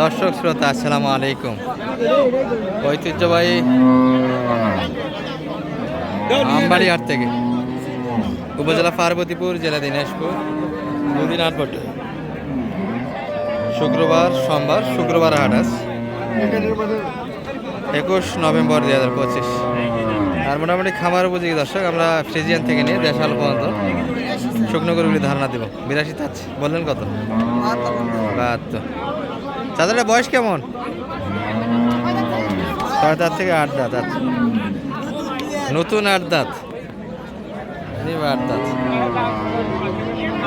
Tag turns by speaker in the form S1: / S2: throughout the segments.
S1: দর্শক শ্রোতা, আসসালামু আলাইকুম। ঐতিহ্যবাহী আমবাড়ি হাট থেকে উপজেলা পার্বতীপুর, জেলা দিনাজপুর দুদিন বটে শুক্রবার সোমবার, শুক্রবার হাট আজ একুশ নভেম্বর দুই হাজার পঁচিশ। আর মোটামুটি খামার উপযোগী দর্শক, আমরা ফ্রিজিয়ান থেকে নিয়ে দেশাল পর্যন্ত শুকনো গরুগুলি ধারণা দেবো। বিরাশি চাচ্ছি বললেন কত? বাহাত্তর। চাচাটা বয়স কেমন? ছয় দাঁত থেকে আট দাঁত আচ্ছা। নতুন আট দাঁত। নিউ আট দাঁত।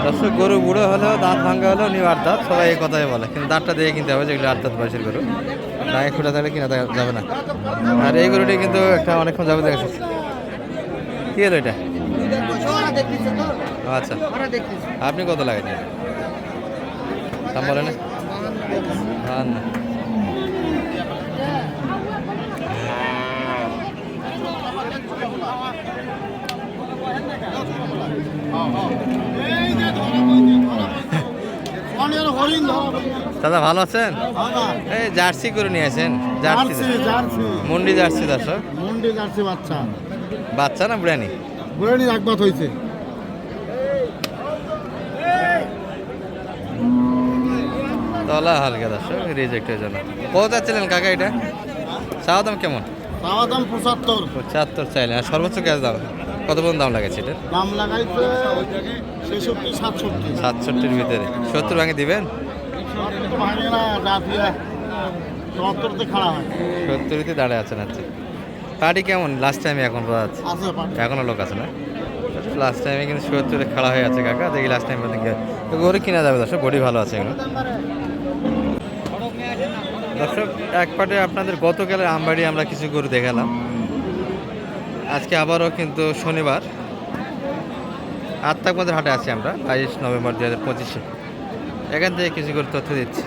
S1: দর্শক, গরু বুড়ো হলেও, দাঁত ভাঙ্গা হলেও নিউ আট দাঁত। সবাই এই কথাই বলে, কিন্তু দাঁতটা দিয়ে কিনতে হবে যেগুলো আট দাঁত বয়সের গরু। গায়ে খুঁটা থাকলে কিনা যাবে না। আর এই গরুটি কিন্তু একটা অনেকক্ষণ যাবে দেখেছি কি হলো এটা? আচ্ছা। আপনি কত লাগাইছেন? দাম বলেন। দাদা ভালো আছেন? এই জার্সি করে নিয়ে আসেন জার্সি মুন্ডি জার্সি দর্শক।
S2: মুন্ডি জার্সি বাচ্চা।
S1: বাচ্চা না বুড়ানি?
S2: বুড়ানি একবাত হয়েছে
S1: তলা হালকা দর্শক রিজেক্ট হয়ে যাবে কত চাচ্ছিলেন কাকা এটা? চাওয়া দাম কেমন?
S2: চাওয়া দাম পঁচাত্তর।
S1: পঁচাত্তর চাইলেন। আর সর্বোচ্চ গ্যাস দাম? কত পর্যন্ত দাম লাগাচ্ছে এটা?
S2: দাম লাগাইছে ছেষট্টি সাতষট্টি।
S1: সাতষট্টির ভিতরে। সত্তর ভাঙে দিবেন? সত্তরিতে দাঁড়ায় আছেন আচ্ছা। পার্টি কেমন? লাস্ট টাইমে এখন
S2: আছে পাটি।
S1: এখনও লোক আছে না? লাস্ট টাইমে কিন্তু সত্তরে খাড়া হয়ে আছে কাকা। দেখি লাস্ট টাইম গরু কিনা যাবে দর্শক? বডি ভালো আছে এগুলো দর্শক, এক পাটে আপনাদের গতকালের আমবাড়ি আমরা কিছু গরু দেখালাম। আজকে আবারও কিন্তু শনিবার। আত্মাক মধ্যে হাটে আছি আমরা, বাইশ নভেম্বর দু হাজার পঁচিশে। এখান থেকে কিছু করে তথ্য দিচ্ছি।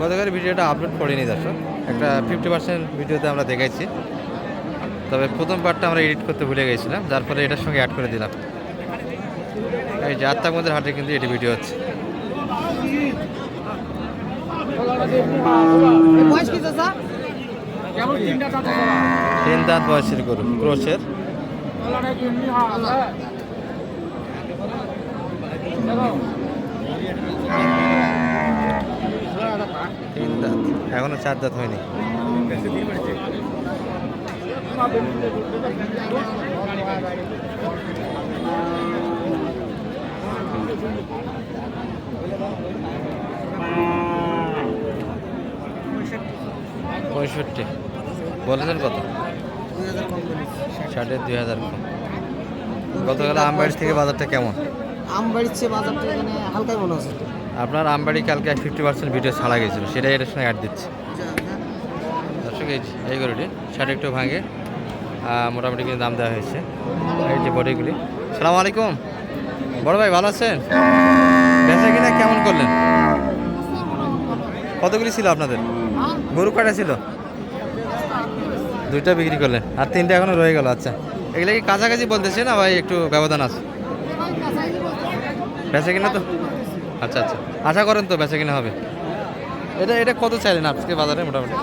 S1: গতকাল ভিডিওটা আপলোড করিনি দর্শক, একটা ফিফটি পার্সেন্ট ভিডিওতে আমরা দেখাইছি। তবে প্রথম পার্টটা আমরা এডিট করতে ভুলে গেছিলাম, যার ফলে এটার সঙ্গে অ্যাড করে দিলাম। এই যে আত্মাক মধ্যে হাটে কিন্তু এটি ভিডিও হচ্ছে। তিন দাঁত বয়সের গরু ক্রোশের। তিন দাঁত এখনও চার দাঁত হয়নি। পঁয়ষট্টি। বলেছেন কত? ষাটের দুই হাজার কম। গতকাল আমবাড়ি থেকে বাজারটা কেমন?
S3: আম বাড়িচ্ছে বাজারটা এখানে হালকাই মনে হচ্ছে
S1: আপনার আমবাড়ি কালকে ফিফটি পার্সেন্ট ভিডিও ছাড়া গেছিল সেটাই এটার সঙ্গে অ্যাড দিচ্ছে। দর্শক এই গরুটি ষাট একটু ভাঙে মোটামুটি কিন্তু দাম দেওয়া হয়েছে এই যে বডিগুলি। সালাম আলাইকুম। বড় ভাই ভালো আছেন? বেচা কিনা কেমন করলেন? কতগুলি ছিল আপনাদের? গরু কাটা ছিল? দুইটা বিক্রি করলেন। আর তিনটা এখনও রয়ে গেল আচ্ছা। এগুলো কি কাছাকাছি বলতেছে না ভাই একটু ব্যবধান আছে? বেচা কিনা তো? আচ্ছা আচ্ছা। আশা করেন তো বেচা কিনা হবে। এটা এটা কত চাইলেন আজকে বাজারে মোটামুটি?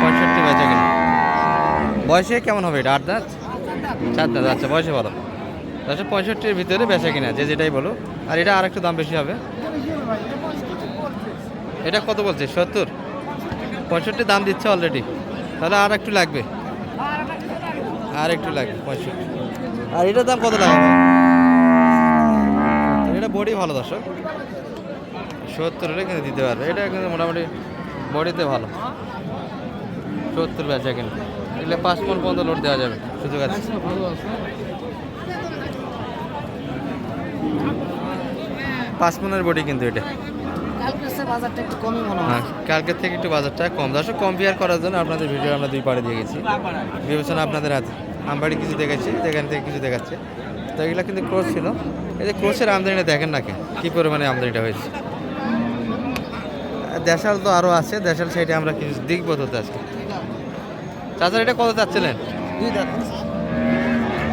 S1: পঁয়ষট্টি বেচা কিনা। বয়সে কেমন হবে এটা? আট দাঁত? চার দাঁত আচ্ছা বয়সে ভালো। আচ্ছা পঁয়ষট্টির ভিতরে বেচা কিনা, যে যেটাই বলো আর এটা আর একটু দাম বেশি হবে। এটা কত বলছে? সত্তর? পঁয়ষট্টি দাম দিচ্ছে অলরেডি তাহলে আর একটু লাগবে। আর একটু লাগবে, পঁয়ষট্টি। আর এটার দাম কত লাগবে এটা বডি ভালো দর্শক। সত্তর হলে কিন্তু দিতে পারবে। এটা কিন্তু মোটামুটি বডিতে ভালো। সত্তর বেচা কিন্তু এগুলো পাঁচ মন পর্যন্ত লোড দেওয়া যাবে, সুযোগ আছে। পাঁচ মনের বডি কিন্তু এটা।
S3: বাজারটা একটু কমই মনে
S1: হ্যাঁ। কালকের থেকে একটু বাজারটা কম। দর্শক কম্পেয়ার করার জন্য আপনাদের ভিডিও আমরা দুই পাড়ে দিয়ে গেছি বিবেচনা আপনাদের হাতে। আমবাড়ি কিছু দেখাচ্ছি এখান থেকে কিছু দেখাচ্ছে। তো এগুলো কিন্তু ক্রোস ছিল। এই যে ক্রোসের আমদানিটা দেখেন নাকি কী? পরিমাণে আমদানিটা হয়েছে? আর দেশাল তো আরও আছে দেশাল সাইডে আমরা কিছু দিক বদলতে আজকে। চাচার এটা কত চাচ্ছিলেন?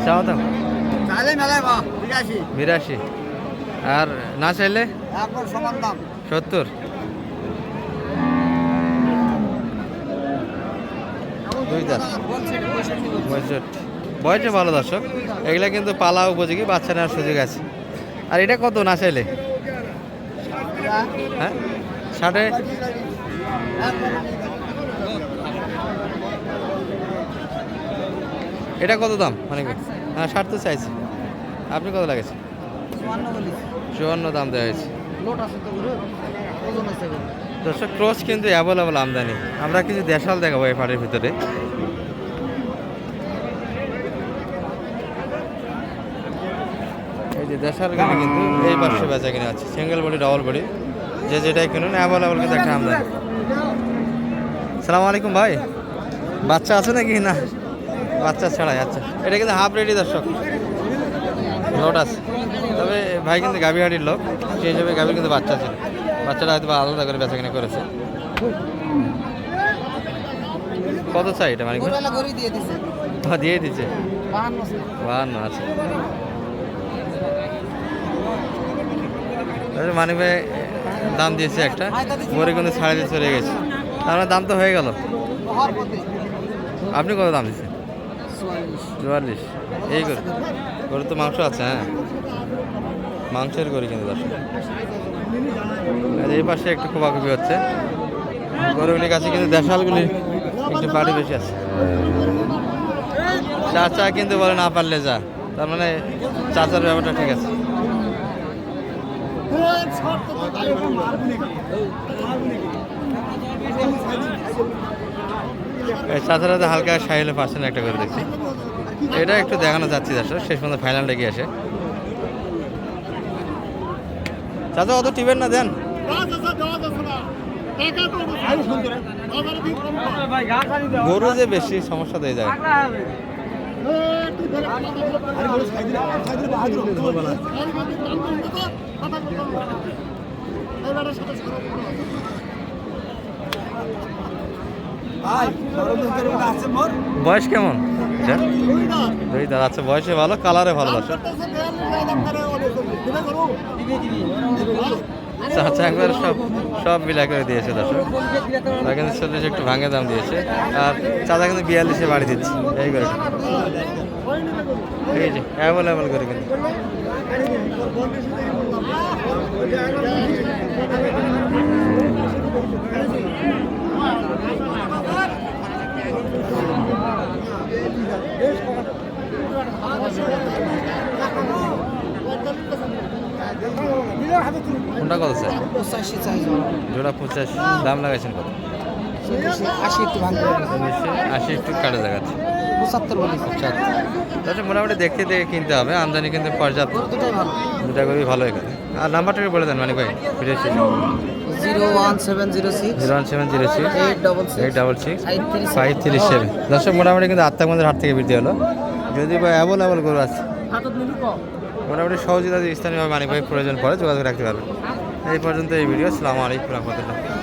S1: চাও
S3: বা বিরাশি।
S1: বিরাশি। আর না চাইলে?
S3: সমান দাম।
S1: সত্তর। বয়সে ভালো দর্শক। এগুলা কিন্তু পালা উপযোগী, বাচ্চা নেওয়ার সুযোগ আছে। আর এটা কত না চাইলে? হ্যাঁ? ষাটে? এটা কত দাম? মানে হ্যাঁ ষাট তো চাইছি। আপনি কত লাগেছে
S3: চুয়ান্ন
S1: দাম দেওয়া হয়েছে। দর্শক, ক্রস কিন্তু অ্যাভেলেবল আমদানি। আমরা কিছু দেশাল দেখাবো এই পাড়ের ভিতরে। এই যে দেশাল গাড়ি কিন্তু এই পাশে বেচা কিনে আছে সিঙ্গেল বডি ডবল বডি যে যেটাই কিনুন অ্যাভেলেবল কিন্তু একটা আমদানি। সালাম আলাইকুম ভাই। বাচ্চা আছে নাকি? না। বাচ্চা ছাড়াই আচ্ছা। এটা কিন্তু হাফ রেডি দর্শক। লোট আছে তবে ভাই কিন্তু গাভী হাড়ির লোক সেই হিসেবে গাভীর কিন্তু বাচ্চা ছিল। বাচ্চাটা হয়তো আলাদা করে বেচা কিনা করেছে। কত চাই এটা মানে
S3: দিয়ে
S1: দিচ্ছে
S3: বাহান্ন আছে।
S1: আছে মানে ভাই দাম দিয়েছে একটা। পরে কিন্তু ছাড়ে দিয়ে চলে গেছে। তার মানে দাম তো হয়ে গেল। আপনি কত দাম দিচ্ছেন?
S3: চুয়াল্লিশ।
S1: এই করে তো মাংস আছে হ্যাঁ। মাংসের গরু কিন্তু দর্শক। এই পাশে একটু কোপাকুপি হচ্ছে। গরুগুলির কাছে কিন্তু দেশালগুলি একটু বাড়ি বেশি আছে। চাচা কিন্তু বলে না পারলে যা। তার মানে চাচার ব্যাপারটা ঠিক আছে। চাচারা তো হালকা সাইলে পাচ্ছেন একটা করে দেখছি। এটা একটু দেখানো যাচ্ছে দর্শক, শেষ পর্যন্ত ফাইনাল গিয়ে আসে। চাচা, অত টিবেন না, দেন। গরু যে বেশি, সমস্যা দিয়ে যায় বয়স কেমন? দাঁত আচ্ছা বয়সে ভালো কালারে ভালো চাচা একবার সব সব মিলা করে দিয়েছে দর্শক। তারা কিন্তু চল্লিশ একটু ভাঙে দাম দিয়েছে। আর চাচা কিন্তু বিয়াল্লিশে বাড়ি দিচ্ছে। এই করে। এই যে অ্যাভেলেবল করে কিন্তু। কোনটা কত স্যার
S3: পঁচাশি চাই।
S1: জোড়া পঁচাশি দাম লাগাইছেন কত?
S3: আশি একটু
S1: আশি একটু কাটা দেখাচ্ছে।
S3: পঁচাত্তর বলিস
S1: পঁচাত্তর। তাহলে মোটামুটি দেখতে দেখে কিনতে হবে আমদানি কিন্তু পর্যাপ্ত।
S3: দুটাই ভালো।
S1: দুটা করেই ভালো এখানে আর নাম্বারটা একটু বলে দেন মানে ভাই ফিরে
S3: zero one seven zero six.
S1: Zero one seven zero six.
S3: Eight double
S1: eight double six.
S3: Five three
S1: five three seven. দর্শক মোটামুটি কিন্তু আত্মাগঞ্জের হাট থেকে বৃদ্ধি হলো। যদি বা অ্যাভেলেবল গরু আছে। মোটামুটি সহযোগিতা স্থানীয়ভাবে মানিক ভাই প্রয়োজন পড়ে যোগাযোগ রাখতে পারবেন। এই পর্যন্ত এই ভিডিও। সালামু আলাইকুম রহমতুল্লাহ।